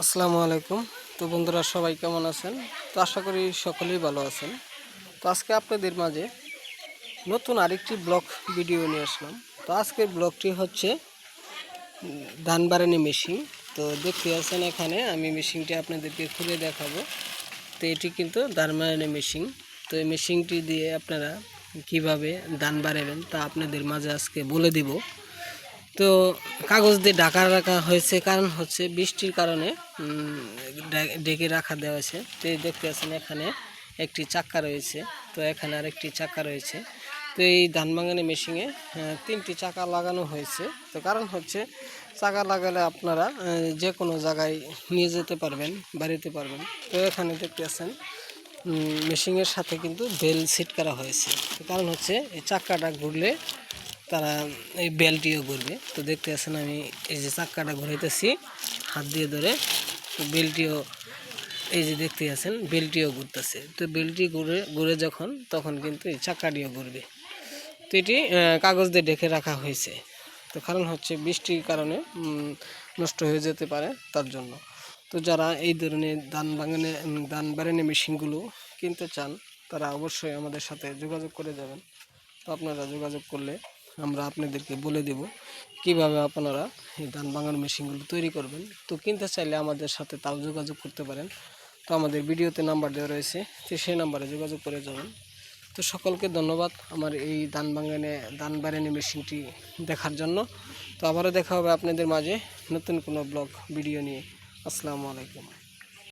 আসসালামু আলাইকুম। তো বন্ধুরা, সবাই কেমন আছেন? তো আশা করি সকলেই ভালো আছেন। তো আজকে আপনাদের মাঝে নতুন আরেকটি ব্লগ ভিডিও নিয়ে আসলাম। তো আজকের ব্লগটি হচ্ছে ধান বাড়ানি মেশিন। তো দেখতে আছেন এখানে, আমি মেশিনটি আপনাদেরকে খুলে দেখাবো। তো এটি কিন্তু ধান বাড়ানি মেশিন। তো এই মেশিনটি দিয়ে আপনারা কীভাবে ধান বাড়াবেন তা আপনাদের মাঝে আজকে বলে দিব। তো কাগজ দিয়ে ঢাকা রাখা হয়েছে, কারণ হচ্ছে বৃষ্টির কারণে ডেকে রাখা দেওয়া হয়েছে। তো দেখতে পাচ্ছেন এখানে একটি চাক্কা রয়েছে, তো এখানে আরেকটি চাক্কা রয়েছে। তো এই ধান ভাঙানি মেশিনে তিনটি চাকা লাগানো হয়েছে। তো কারণ হচ্ছে চাকা লাগালে আপনারা যে কোনো জায়গায় নিয়ে যেতে পারবেন, বাড়িতে পারবেন। তো এখানে দেখতে পাচ্ছেন মেশিনের সাথে কিন্তু বেল সেট করা হয়েছে কারণ হচ্ছে এই চাক্কাটা ঘুরলে তারা এই বেলটিও ঘুরবে তো দেখতে আছেন আমি এই যে চাক্কাটা ঘুরাইতেছি, হাত দিয়ে ধরে। তো বেলটিও, এই যে দেখতে আছেন বেলটিও ঘুরতেছে। তো বেলটি ঘুরে ঘুরে যখন, তখন কিন্তু এই চাক্কাটিও ঘুরবে। তো এটি কাগজ দিয়ে ঢেকে রাখা হয়েছে। তো কারণ হচ্ছে বৃষ্টির কারণে নষ্ট হয়ে যেতে পারে তার জন্য। তো যারা এই ধরনের দান বাগানে দান বাগানে মেশিনগুলো কিনতে চান, তারা অবশ্যই আমাদের সাথে যোগাযোগ করে যাবেন। তো আপনারা যোগাযোগ করলে আমরা আপনাদেরকে বলে দেব কীভাবে আপনারা এই ধান বাগান মেশিনগুলো তৈরি করবেন। তো কিনতে চাইলে আমাদের সাথে তাও যোগাযোগ করতে পারেন। তো আমাদের ভিডিওতে নাম্বার দেওয়া রয়েছে, তো সেই নাম্বারে যোগাযোগ করে যাবেন। তো সকলকে ধন্যবাদ আমার এই ধান বাগানে ধান বাড়ানি মেশিনটি দেখার জন্য। তো আবারও দেখা হবে আপনাদের মাঝে নতুন কোনো ব্লগ, ভিডিও নিয়ে। আসসালামু আলাইকুম।